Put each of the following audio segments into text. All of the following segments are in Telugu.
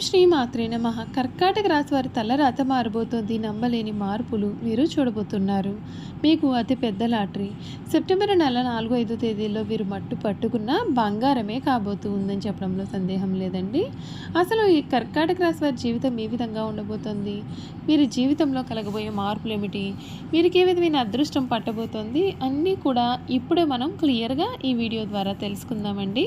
శ్రీ మాత్రే నమ. కర్కాటక రాశి వారి తలరాత మారబోతోంది నమ్మలేని మార్పులు మీరు చూడబోతున్నారు. మీకు అతి పెద్ద లాటరీ. సెప్టెంబర్ నెల నాలుగు ఐదు తేదీల్లో వీరు మట్టు పట్టుకున్న బంగారమే కాబోతూ ఉందని చెప్పడంలో సందేహం లేదండి. అసలు ఈ కర్కాటక రాశి వారి జీవితం ఏ విధంగా ఉండబోతోంది? మీరు జీవితంలో కలగబోయే మార్పులు ఏమిటి? వీరికి ఏ విధమైన అదృష్టం పట్టబోతోంది? అన్నీ కూడా ఇప్పుడే మనం క్లియర్గా ఈ వీడియో ద్వారా తెలుసుకుందామండి.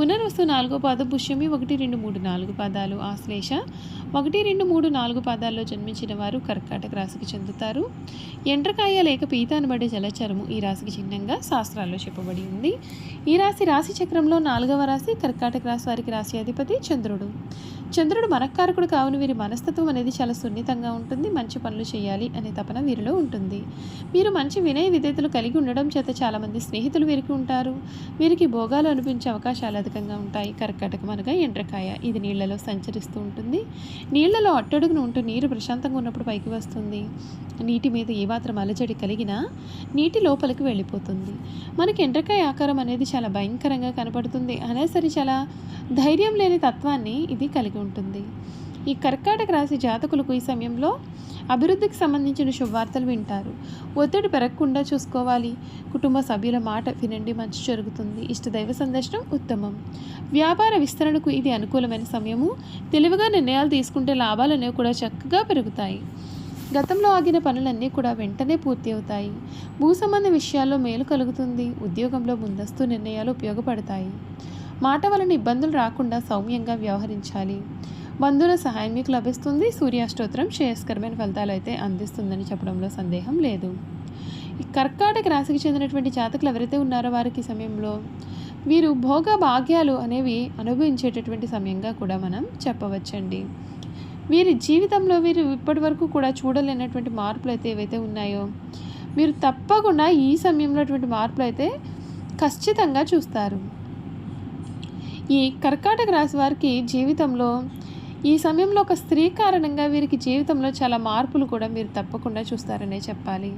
పునర్వస్తు నాలుగో పాదం పుష్యమి ఒకటి రెండు మూడు నాలుగు పాదాలు. ఆశ్లేష ఒకటి రెండు మూడు నాలుగు పాదాల్లో జన్మించిన వారు కర్కాటక రాశికి చెందుతారు. ఎండ్రకాయ లేక పీత అనబడే జలచరము ఈ రాశికి చిహ్నంగా శాస్త్రాల్లో చెప్పబడి ఉంది. ఈ రాశి రాశి చక్రంలో నాలుగవ రాశి కర్కాటక రాశి వారికి రాశి అధిపతి చంద్రుడు. చంద్రుడు మనకారకుడు కావున వీరి మనస్తత్వం అనేది చాలా సున్నితంగా ఉంటుంది. మంచి పనులు చేయాలి అనే తపన వీరిలో ఉంటుంది. వీరు మంచి వినయ విధేతలు కలిగి ఉండడం చేత చాలామంది స్నేహితులు వీరికి ఉంటారు. వీరికి భోగాలు అనిపించే అవకాశాలు అధికంగా ఉంటాయి. కర్కాటకం అనగా ఎండ్రకాయ. ఇది నీళ్ళలో సంచరిస్తూ ఉంటుంది. నీళ్ళలో అట్టడుగును ఉంటూ నీరు ప్రశాంతంగా ఉన్నప్పుడు పైకి వస్తుంది. నీటి మీద ఏమాత్రం అలజడి కలిగినా నీటి లోపలికి వెళ్ళిపోతుంది. మనకి ఎండ్రకాయ ఆకారం అనేది చాలా భయంకరంగా కనపడుతుంది. అయినా సరే చాలా ధైర్యం లేని తత్వాన్ని ఇది కలిగి ఉంటుంది. ఈ కర్కాటక రాశి జాతకులకు ఈ సమయంలో అభివృద్ధికి సంబంధించిన శుభవార్తలు వింటారు. ఒత్తిడి పెరగకుండా చూసుకోవాలి. కుటుంబ సభ్యుల మాట వినండి మంచి జరుగుతుంది. ఇష్టదైవ సందర్శనం ఉత్తమం. వ్యాపార విస్తరణకు ఇది అనుకూలమైన సమయము. తెలివిగా నిర్ణయాలు తీసుకుంటే లాభాలు అనేవి కూడా చక్కగా పెరుగుతాయి. గతంలో ఆగిన పనులన్నీ కూడా వెంటనే పూర్తి అవుతాయి. భూ సంబంధ విషయాల్లో మేలు కలుగుతుంది. ఉద్యోగంలో ముందస్తు నిర్ణయాలు ఉపయోగపడతాయి. మాట వలన ఇబ్బందులు రాకుండా సౌమ్యంగా వ్యవహరించాలి. బంధువుల సహాయం మీకు లభిస్తుంది. సూర్యాష్టోత్రం శ్రేయస్కరమైన ఫలితాలు అయితే అందిస్తుందని చెప్పడంలో సందేహం లేదు. ఈ కర్కాటక రాశికి చెందినటువంటి జాతకులు ఎవరైతే ఉన్నారో వారికి సమయంలో వీరు భోగ భాగ్యాలు అనేవి అనుభవించేటటువంటి సమయంగా కూడా మనం చెప్పవచ్చండి. వీరి జీవితంలో వీరు ఇప్పటి వరకు కూడా చూడలేనటువంటి మార్పులు అయితే ఏవైతే ఉన్నాయో మీరు తప్పకుండా ఈ సమయంలో అటువంటి మార్పులు అయితే ఖచ్చితంగా చూస్తారు. ఈ కర్కాటక రాశి వారికి జీవితంలో ఈ సమయంలో ఒక స్త్రీ కారణంగా వీరికి జీవితంలో చాలా మార్పులు కూడా మీరు తప్పకుండా చూస్తారనే చెప్పాలి.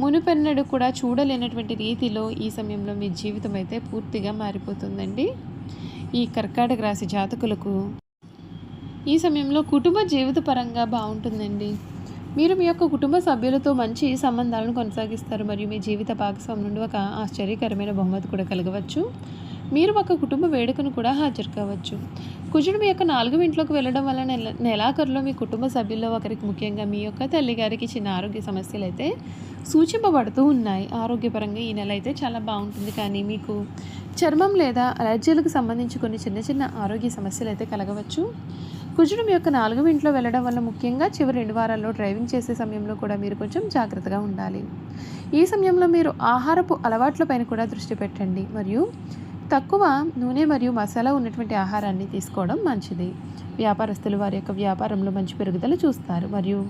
మునుపెన్నడు కూడా చూడలేనటువంటి రీతిలో ఈ సమయంలో మీ జీవితం అయితే పూర్తిగా మారిపోతుందండి. ఈ కర్కాటక రాశి జాతకులకు ఈ సమయంలో కుటుంబ జీవిత పరంగా బాగుంటుందండి. మీరు మీ యొక్క కుటుంబ సభ్యులతో మంచి సంబంధాలను కొనసాగిస్తారు. మరియు మీ జీవిత భాగస్వామి నుండి ఒక ఆశ్చర్యకరమైన బహుమతి కూడా కలగవచ్చు. మీరు ఒక కుటుంబ వేడుకను కూడా హాజరు కావచ్చు. కుజుడు మీ యొక్క నాలుగు ఇంట్లోకి వెళ్ళడం వల్ల నెల నెలాఖరులో మీ కుటుంబ సభ్యుల్లో ఒకరికి ముఖ్యంగా మీ యొక్క తల్లిగారికి చిన్న ఆరోగ్య సమస్యలు అయితే సూచింపబడుతూ ఉన్నాయి. ఆరోగ్యపరంగా ఈ నెల అయితే చాలా బాగుంటుంది. కానీ మీకు చర్మం లేదా అలర్జీలకు సంబంధించి కొన్ని చిన్న చిన్న ఆరోగ్య సమస్యలు అయితే కలగవచ్చు. కుజుడు మీ యొక్క నాలుగు ఇంట్లో వెళ్ళడం వల్ల ముఖ్యంగా చివరి రెండు వారాల్లో డ్రైవింగ్ చేసే సమయంలో కూడా మీరు కొంచెం జాగ్రత్తగా ఉండాలి. ఈ సమయంలో మీరు ఆహారపు అలవాట్లపైన కూడా దృష్టి పెట్టండి. మరియు తక్కువ నూనె మరియు మసాలా ఉన్నటువంటి ఆహారాన్ని తీసుకోవడం మంచిది. వ్యాపారస్తులు వారి యొక్క వ్యాపారంలో మంచి పెరుగుదల చూస్తారు. మరియు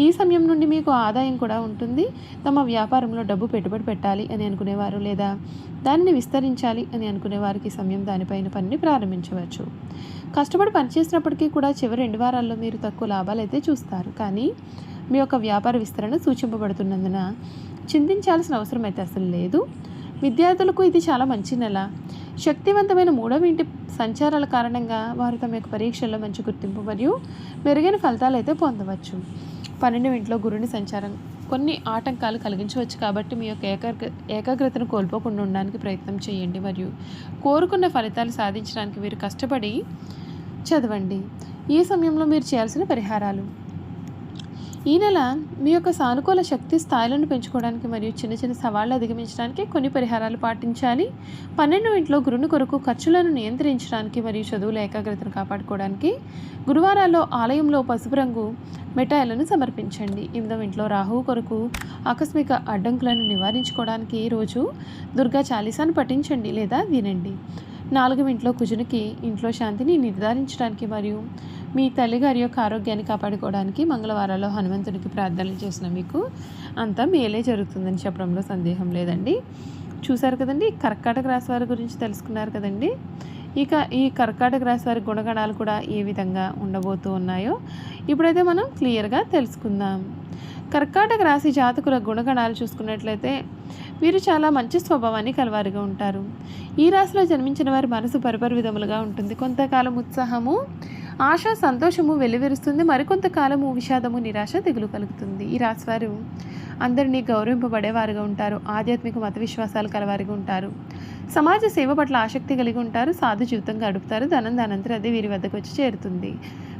ఈ సమయం నుండి మీకు ఆదాయం కూడా ఉంటుంది. తమ వ్యాపారంలో డబ్బు పెట్టుబడి పెట్టాలి అని అనుకునేవారు లేదా దానిని విస్తరించాలి అని అనుకునే వారికి సమయం దానిపైన పనిని ప్రారంభించవచ్చు. కష్టపడి పనిచేసినప్పటికీ కూడా చివరి రెండు వారాల్లో మీరు తక్కువ లాభాలు అయితే చూస్తారు. కానీ మీ యొక్క వ్యాపార విస్తరణ సూచింపబడుతున్నందున చింతించాల్సిన అవసరం అయితే అసలు లేదు. విద్యార్థులకు ఇది చాలా మంచి నెల. శక్తివంతమైన మూడవ ఇంటి సంచారాల కారణంగా వారు తమ యొక్క పరీక్షల్లో మంచి గుర్తింపు మరియు మెరుగైన ఫలితాలు అయితే పొందవచ్చు. పన్నెండవ ఇంట్లో గురుని సంచారం. కొన్ని ఆటంకాలు కలిగించవచ్చు కాబట్టి మీ యొక్క ఏకాగ్ర ఏకాగ్రతను కోల్పోకుండా ఉండడానికి ప్రయత్నం చేయండి మరియు కోరుకున్న ఫలితాలు సాధించడానికి మీరు కష్టపడి చదవండి. ఈ సమయంలో మీరు చేయాల్సిన పరిహారాలు. ఈ నెల మీ యొక్క సానుకూల శక్తి స్థాయిలను పెంచుకోవడానికి మరియు చిన్న చిన్న సవాళ్ళు అధిగమించడానికి కొన్ని పరిహారాలు పాటించాలి. పన్నెండు ఇంట్లో గురుని కొరకు ఖర్చులను నియంత్రించడానికి మరియు చదువుల ఏకాగ్రతను కాపాడుకోవడానికి గురువారాల్లో ఆలయంలో పసుపు రంగు మిఠాయిలను సమర్పించండి. ఎనిమిదవ ఇంట్లో రాహువు కొరకు ఆకస్మిక అడ్డంకులను నివారించుకోవడానికి రోజు దుర్గా చాలీసాను పఠించండి లేదా వినండి. నాలుగు ఇంట్లో కుజునికి ఇంట్లో శాంతిని నిర్ధారించడానికి మరియు మీ తల్లిగారి యొక్క ఆరోగ్యాన్ని కాపాడుకోవడానికి మంగళవారాల్లో హనుమంతుడికి ప్రార్థనలు చేసిన మీకు అంతా మేలే జరుగుతుందని చెప్పడంలో సందేహం లేదండి. చూశారు కదండి? కర్కాటక రాశి వారి గురించి తెలుసుకున్నారు కదండి? ఇక ఈ కర్కాటక రాశి వారి గుణగణాలు కూడా ఏ విధంగా ఉండబోతూ ఉన్నాయో ఇప్పుడైతే మనం క్లియర్గా తెలుసుకుందాం. కర్కాటక రాశి జాతకుల గుణగణాలు చూసుకున్నట్లయితే వీరు చాలా మంచి స్వభావాన్ని కలవారిగా ఉంటారు. ఈ రాశిలో జన్మించిన వారి మనసు పరిపరి విధములుగా ఉంటుంది. కొంతకాలం ఉత్సాహము ఆశ సంతోషము వెల్లివిరుస్తుంది. మరికొంతకాలము విషాదము నిరాశ దిగులు కలుగుతుంది ఈ రాశివారు అందరినీ గౌరవింపబడేవారుగా ఉంటారు. ఆధ్యాత్మిక మత విశ్వాసాలు కలవారిగా ఉంటారు. సమాజ సేవ పట్ల ఆసక్తి కలిగి ఉంటారు. సాధు జీవితం గడుపుతారు. ధనం దానంతరం అదే వీరి వద్దకు వచ్చి చేరుతుంది.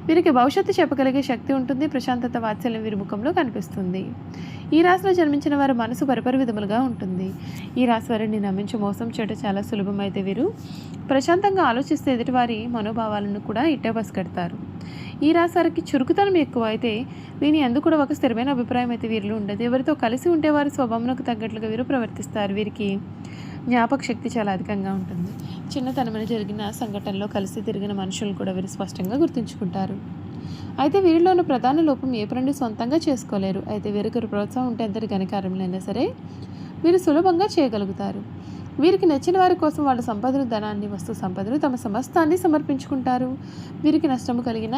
వీరికి భవిష్యత్తు చెప్పగలిగే శక్తి ఉంటుంది ప్రశాంతత వాత్సల్యం వీరి ముఖంలో కనిపిస్తుంది. ఈ రాశిలో జన్మించిన వారి మనసు పరిపరి విధములుగా ఉంటుంది. ఈ రాశి వారిని నమ్మించి మోసం చేయడం చాలా సులభమైతే వీరు ప్రశాంతంగా ఆలోచిస్తే ఎదుటివారి మనోభావాలను కూడా ఇట్టే పసిగడతారు ఈ రాశి చురుకుతనం ఎక్కువ అయితే దీని ఎందుకు కూడా ఒక స్థిరమైన అభిప్రాయం అయితే వీరిలో ఉండదు. ఎవరితో కలిసి ఉంటే వారి స్వభావంకు తగ్గట్లుగా వీరు ప్రవర్తిస్తారు. వీరికి జ్ఞాపక శక్తి చాలా అధికంగా ఉంటుంది. చిన్నతనమైన జరిగిన సంఘటనలో కలిసి తిరిగిన మనుషులు కూడా వీరు స్పష్టంగా గుర్తుంచుకుంటారు. అయితే వీరిలో ఉన్న ప్రధాన లోపం ఏ పనులు సొంతంగా చేసుకోలేరు. అయితే వీరికి ప్రోత్సాహం ఉంటే ఎంతటి ఘనకార్యములైనా సరే వీరు సులభంగా చేయగలుగుతారు. వీరికి నచ్చిన వారి కోసం వాళ్ళ సంపదను ధనాన్ని వస్తు సంపదను తమ సమస్తాన్ని సమర్పించుకుంటారు. వీరికి నష్టము కలిగిన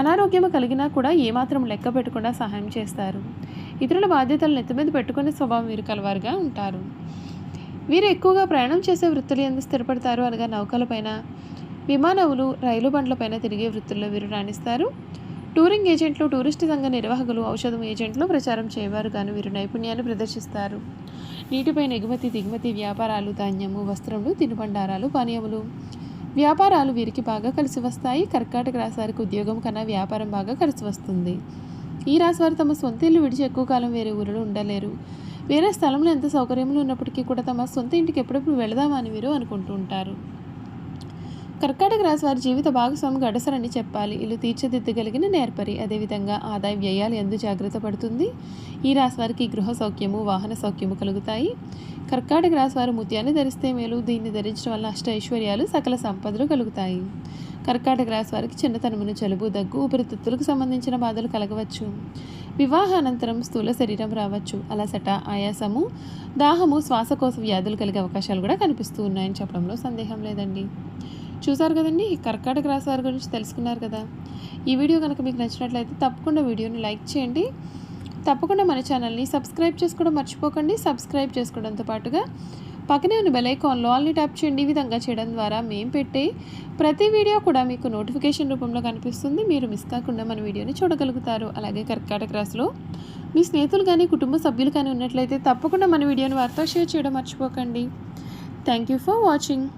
అనారోగ్యము కలిగినా కూడా ఏమాత్రం లెక్క పెట్టకుండా సహాయం చేస్తారు. ఇతరుల బాధ్యతలు నెత్తి మీద పెట్టుకునే స్వభావం వీరు కలవారుగా ఉంటారు. వీరు ఎక్కువగా ప్రయాణం చేసే వృత్తులు ఎందుకు స్థిరపడతారు అనగా నౌకలపైన విమానములు రైలు బండ్లపైన తిరిగే వృత్తుల్లో వీరు రాణిస్తారు. టూరింగ్ ఏజెంట్లు టూరిస్ట్ సంఘ నిర్వాహకులు ఔషధం ఏజెంట్లు ప్రచారం చేయవారు కానీ వీరు నైపుణ్యాన్ని ప్రదర్శిస్తారు. నీటిపైన ఎగుమతి దిగుమతి వ్యాపారాలు ధాన్యము వస్త్రములు తినుబండారాలు పానీయములు. వ్యాపారాలు వీరికి బాగా కలిసి వస్తాయి. కర్కాటక రాశి వారికి ఉద్యోగం కన్నా వ్యాపారం బాగా కలిసి వస్తుంది. ఈ రాశి వారు తమ సొంత ఇల్లు విడిచి ఎక్కువ కాలం వేరే ఊరిలో ఉండలేరు. వేరే స్థలంలో ఎంత సౌకర్యములు ఉన్నప్పటికీ కూడా తమ సొంత ఇంటికి ఎప్పుడెప్పుడు వెళదామని వీరు అనుకుంటూ ఉంటారు. కర్కాటక రాశి వారి జీవిత భాగస్వామి గడసరని చెప్పాలి. ఇల్లు తీర్చిదిద్దగలిగిన నేర్పరి. అదేవిధంగా ఆదాయ వ్యయాలు ఎందు జాగ్రత్త పడుతుంది. ఈ రాశి వారికి గృహ సౌఖ్యము వాహన సౌఖ్యము కలుగుతాయి. కర్కాటక రాశి వారు ముత్యాన్ని ధరిస్తే మేలు. దీన్ని ధరించడం వల్ల అష్ట ఐశ్వర్యాలు సకల సంపదలు కలుగుతాయి. కర్కాటక రాశి వారికి చిన్నతనమును జలుబు దగ్గు ఉపరితిత్తులకు సంబంధించిన బాధలు కలగవచ్చు. వివాహానంతరం స్థూల శరీరం రావచ్చు. అలసట ఆయాసము దాహము శ్వాసకోశ వ్యాధులు కలిగే అవకాశాలు కూడా కనిపిస్తూ ఉన్నాయని చెప్పడంలో సందేహం లేదండి. చూసారు కదండి? ఈ కర్కాటక రాశి వారి గురించి తెలుసుకున్నారు కదా. ఈ వీడియో కనుక మీకు నచ్చినట్లయితే తప్పకుండా వీడియోని లైక్ చేయండి. తప్పకుండా మన ఛానల్ని సబ్స్క్రైబ్ చేసుకోవడం మర్చిపోకండి. సబ్స్క్రైబ్ చేసుకోవడంతో పాటుగా పక్కనే ఉన్న బెల్ ఐకాన్లో ఆల్ని ట్యాప్ చేయండి. ఈ విధంగా చేయడం ద్వారా మేము పెట్టే ప్రతి వీడియో కూడా మీకు నోటిఫికేషన్ రూపంలో కనిపిస్తుంది. మీరు మిస్ కాకుండా మన వీడియోని చూడగలుగుతారు. అలాగే కర్కాటక రాశిలో మీ స్నేహితులు కానీ కుటుంబ సభ్యులు కానీ ఉన్నట్లయితే తప్పకుండా మన వీడియోని వారితో షేర్ చేయడం మర్చిపోకండి. Thank you for watching.